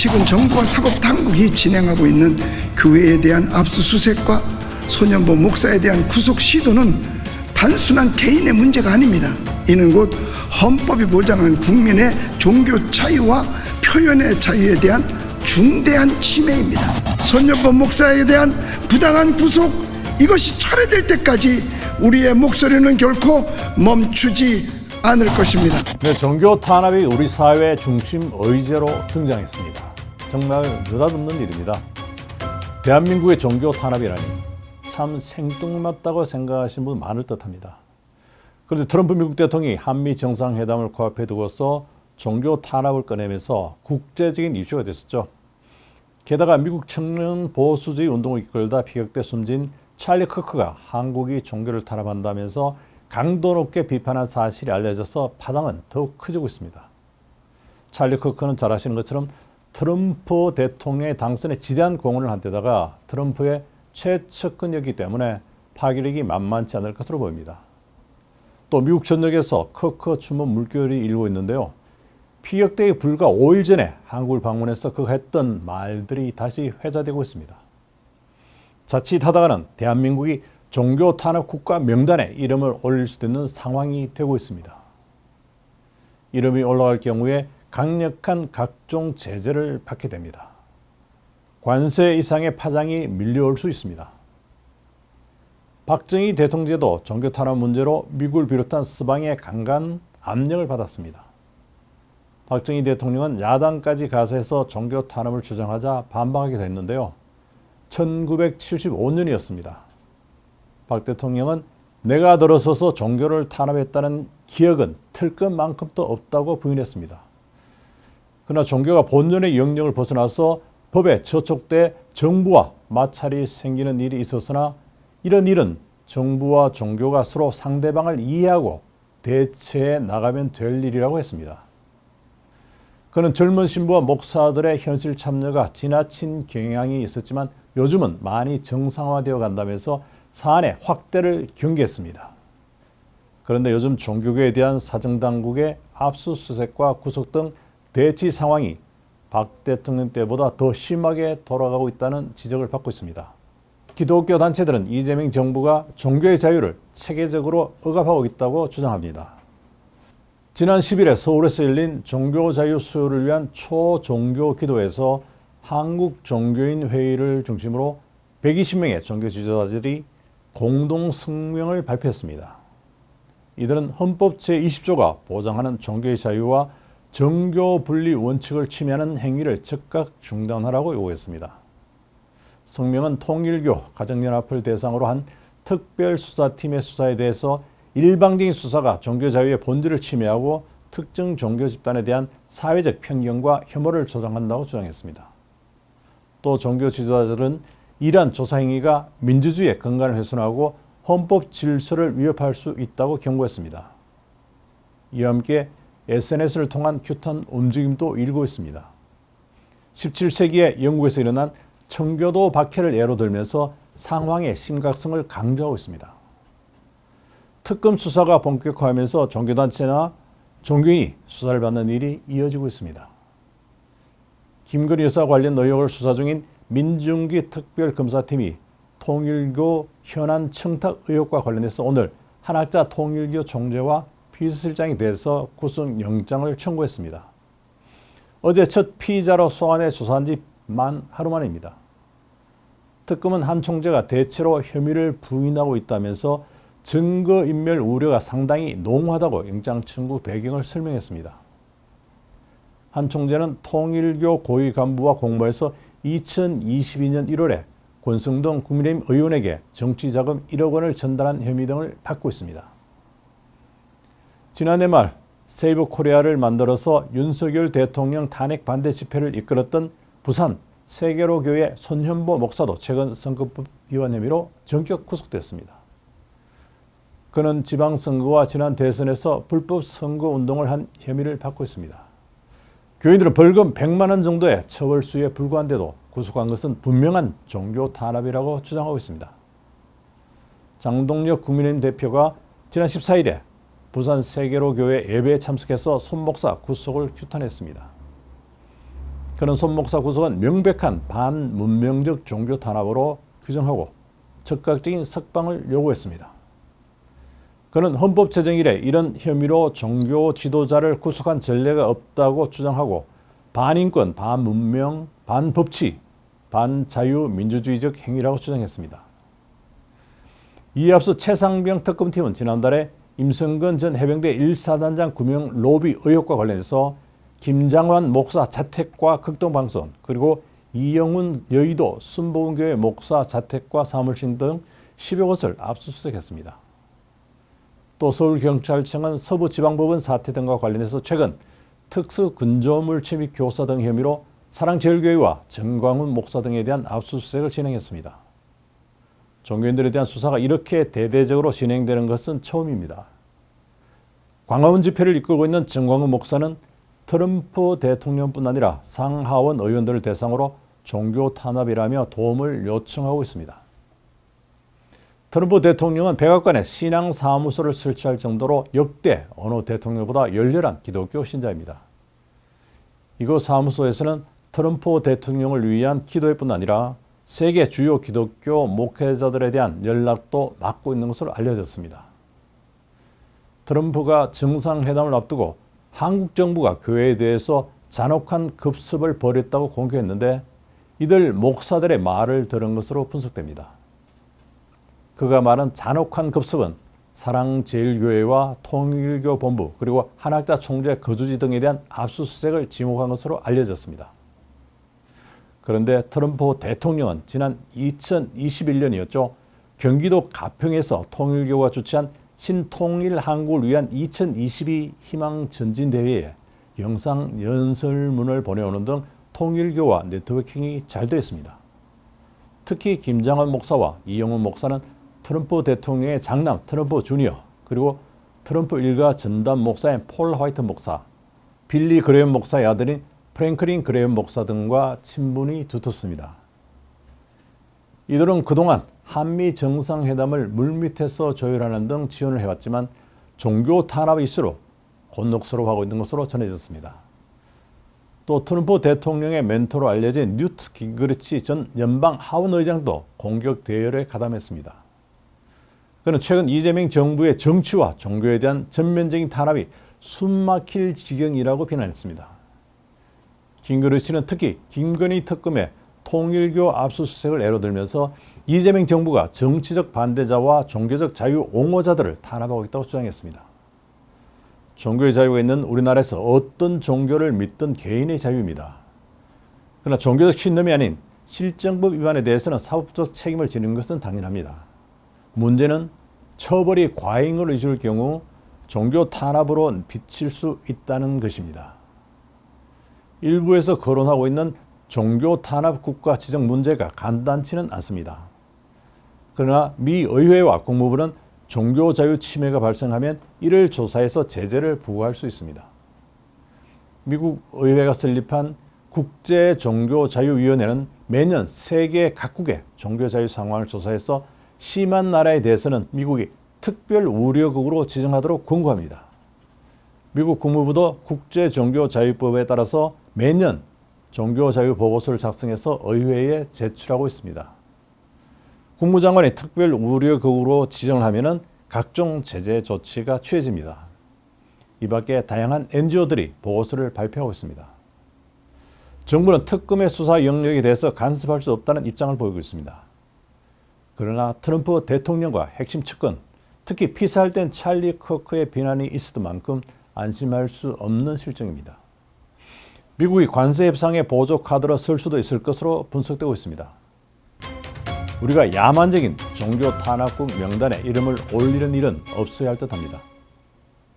최근 정부와 사법당국이 진행하고 있는 교회에 대한 압수수색과 소년보 목사에 대한 구속 시도는 단순한 개인의 문제가 아닙니다. 이는 곧 헌법이 보장한 국민의 종교 자유와 표현의 자유에 대한 중대한 침해입니다. 손녀법 목사에 대한 부당한 구속 이것이 철회될 때까지 우리의 목소리는 결코 멈추지 않을 것입니다. 네, 종교 탄압이 우리 사회의 중심 의제로 등장했습니다. 정말 느닷없는 일입니다. 대한민국의 종교 탄압이라니 참 생뚱맞다고 생각하시는 분 많을 듯합니다. 그런데 트럼프 미국 대통령이 한미 정상회담을 코앞에 두고서 종교 탄압을 꺼내면서 국제적인 이슈가 됐었죠. 게다가 미국 청년 보수주의 운동을 이끌다 피격돼 숨진 찰리 크크가 한국이 종교를 탄압한다면서 강도 높게 비판한 사실이 알려져서 파장은 더욱 커지고 있습니다. 찰리 크크는 잘 아시는 것처럼 트럼프 대통령의 당선에 지대한 공헌을 한 데다가 트럼프의 최측근이었기 때문에 파괴력이 만만치 않을 것으로 보입니다. 또 미국 전역에서 크크 추모 물결이 일고 있는데요. 피격되기 불과 5일 전에 한국을 방문해서 그가 했던 말들이 다시 회자되고 있습니다. 자칫하다가는 대한민국이 종교 탄압 국가 명단에 이름을 올릴 수도 있는 상황이 되고 있습니다. 이름이 올라갈 경우에 강력한 각종 제재를 받게 됩니다. 관세 이상의 파장이 밀려올 수 있습니다. 박정희 대통령도 종교 탄압 문제로 미국을 비롯한 서방의 강간 압력을 받았습니다. 박정희 대통령은 야당까지 가서해서 종교 탄압을 주장하자 반박하게 됐는데요. 1975년이었습니다. 박 대통령은 내가 들어서서 종교를 탄압했다는 기억은 틀 것만큼도 없다고 부인했습니다. 그러나 종교가 본연의 영역을 벗어나서 법에 저촉돼 정부와 마찰이 생기는 일이 있었으나 이런 일은 정부와 종교가 서로 상대방을 이해하고 대처해 나가면 될 일이라고 했습니다. 그는 젊은 신부와 목사들의 현실 참여가 지나친 경향이 있었지만 요즘은 많이 정상화되어 간다면서 사안의 확대를 경계했습니다. 그런데 요즘 종교계에 대한 사정당국의 압수수색과 구속 등 대치 상황이 박 대통령 때보다 더 심하게 돌아가고 있다는 지적을 받고 있습니다. 기독교 단체들은 이재명 정부가 종교의 자유를 체계적으로 억압하고 있다고 주장합니다. 지난 10일에 서울에서 열린 종교 자유 수요를 위한 초종교 기도에서 한국 종교인 회의를 중심으로 120명의 종교 지도자들이 공동 성명을 발표했습니다. 이들은 헌법 제20조가 보장하는 종교의 자유와 정교 분리 원칙을 침해하는 행위를 즉각 중단하라고 요구했습니다. 성명은 통일교 가정연합을 대상으로 한 특별수사팀의 수사에 대해서 일방적인 수사가 종교 자유의 본질을 침해하고 특정 종교 집단에 대한 사회적 편견과 혐오를 조장한다고 주장했습니다. 또 종교 지도자들은 이러한 조사 행위가 민주주의의根幹을 훼손하고 헌법 질서를 위협할 수 있다고 경고했습니다. 이와 함께 SNS를 통한 규탄 움직임도 일고 있습니다. 17세기에 영국에서 일어난 청교도 박해를 예로 들면서 상황의 심각성을 강조하고 있습니다. 특검 수사가 본격화하면서 종교단체나 종교인이 수사를 받는 일이 이어지고 있습니다. 김건희 여사 관련 의혹을 수사 중인 민중기 특별검사팀이 통일교 현안 청탁 의혹과 관련해서 오늘 한학자 통일교 총재와 비서실장에 대해서 구속영장을 청구했습니다. 어제 첫 피의자로 소환해 조사한 지 만 하루 만입니다. 특검은 한 총재가 대체로 혐의를 부인하고 있다면서 증거인멸 우려가 상당히 농후하다고 영장 청구 배경을 설명했습니다. 한 총재는 통일교 고위 간부와 공모해서 2022년 1월에 권성동 국민의힘 의원에게 정치자금 1억 원을 전달한 혐의 등을 받고 있습니다. 지난해 말 세이브 코리아를 만들어서 윤석열 대통령 탄핵 반대 집회를 이끌었던 부산 세계로 교회 손현보 목사도 최근 선거법 위반 혐의로 전격 구속됐습니다. 그는 지방선거와 지난 대선에서 불법 선거 운동을 한 혐의를 받고 있습니다. 교인들은 벌금 100만 원 정도의 처벌 수에 불과한데도 구속한 것은 분명한 종교 탄압이라고 주장하고 있습니다. 장동혁 국민의힘 대표가 지난 14일에 부산 세계로 교회 예배에 참석해서 손 목사 구속을 규탄했습니다. 그는 손 목사 구속은 명백한 반문명적 종교 탄압으로 규정하고 즉각적인 석방을 요구했습니다. 그는 헌법 제정 이래 이런 혐의로 종교 지도자를 구속한 전례가 없다고 주장하고 반인권, 반문명, 반법치, 반자유민주주의적 행위라고 주장했습니다. 이에 앞서 최상병 특검팀은 지난달에 임성근 전 해병대 1사단장 구명 로비 의혹과 관련해서 김장환 목사 자택과 극동방송 그리고 이영훈 여의도 순복음교회 목사 자택과 사무실 등 10여 곳을 압수수색했습니다. 또 서울경찰청은 서부지방법원 사태 등과 관련해서 최근 특수군조물 침입 교사 등 혐의로 사랑제일교회와 정광훈 목사 등에 대한 압수수색을 진행했습니다. 종교인들에 대한 수사가 이렇게 대대적으로 진행되는 것은 처음입니다. 광화문 집회를 이끌고 있는 정광훈 목사는 트럼프 대통령뿐 아니라 상하원 의원들을 대상으로 종교 탄압이라며 도움을 요청하고 있습니다. 트럼프 대통령은 백악관에 신앙 사무소를 설치할 정도로 역대 어느 대통령보다 열렬한 기독교 신자입니다. 이곳 사무소에서는 트럼프 대통령을 위한 기도회뿐 아니라 세계 주요 기독교 목회자들에 대한 연락도 맡고 있는 것으로 알려졌습니다. 트럼프가 정상회담을 앞두고 한국 정부가 교회에 대해서 잔혹한 급습을 벌였다고 공개했는데 이들 목사들의 말을 들은 것으로 분석됩니다. 그가 말한 잔혹한 급습은 사랑제일교회와 통일교 본부 그리고 한학자 총재 거주지 등에 대한 압수수색을 지목한 것으로 알려졌습니다. 그런데 트럼프 대통령은 지난 2021년이었죠. 경기도 가평에서 통일교가 주최한 신통일 한국을 위한 2022 희망 전진 대회에 영상 연설문을 보내오는 등 통일교와 네트워킹이 잘 되어 있습니다. 특히 김장원 목사와 이영훈 목사는 트럼프 대통령의 장남 트럼프 주니어 그리고 트럼프 일가 전담 목사인 폴 화이트 목사, 빌리 그레엄 목사의 아들인 프랭클린 그레엄 목사 등과 친분이 두텁습니다. 이들은 그동안 한미 정상회담을 물밑에서 조율하는 등 지원을 해왔지만 종교 탄압 이슈로 곤혹스러워하고 있는 것으로 전해졌습니다. 또 트럼프 대통령의 멘토로 알려진 뉴트 깅그리치 전 연방 하원 의장도 공격 대열에 가담했습니다. 그는 최근 이재명 정부의 정치와 종교에 대한 전면적인 탄압이 숨막힐 지경이라고 비난했습니다. 김그리치는 특히 김건희 특검의 통일교 압수수색을 예로 들면서 이재명 정부가 정치적 반대자와 종교적 자유 옹호자들을 탄압하고 있다고 주장했습니다. 종교의 자유가 있는 우리나라에서 어떤 종교를 믿든 개인의 자유입니다. 그러나 종교적 신념이 아닌 실정법 위반에 대해서는 사법적 책임을 지는 것은 당연합니다. 문제는 처벌이 과잉을 의줄 경우 종교 탄압으로 비칠 수 있다는 것입니다. 일부에서 거론하고 있는 종교 탄압 국가 지정 문제가 간단치는 않습니다. 그러나 미 의회와 국무부는 종교 자유 침해가 발생하면 이를 조사해서 제재를 부과할 수 있습니다. 미국 의회가 설립한 국제 종교 자유 위원회는 매년 세계 각국의 종교 자유 상황을 조사해서 심한 나라에 대해서는 미국이 특별 우려국으로 지정하도록 권고합니다. 미국 국무부도 국제 종교 자유법에 따라서 매년 종교 자유 보고서를 작성해서 의회에 제출하고 있습니다. 국무장관이 특별 우려국으로 지정을 하면은 각종 제재 조치가 취해집니다. 이 밖에 다양한 NGO들이 보고서를 발표하고 있습니다. 정부는 특검의 수사 영역에 대해서 간섭할 수 없다는 입장을 보이고 있습니다. 그러나 트럼프 대통령과 핵심 측근, 특히 피살된 찰리 커크의 비난이 있었던 만큼 안심할 수 없는 실정입니다. 미국이 관세 협상의 보조 카드로 쓸 수도 있을 것으로 분석되고 있습니다. 우리가 야만적인 종교 탄압국 명단에 이름을 올리는 일은 없어야 할 듯합니다.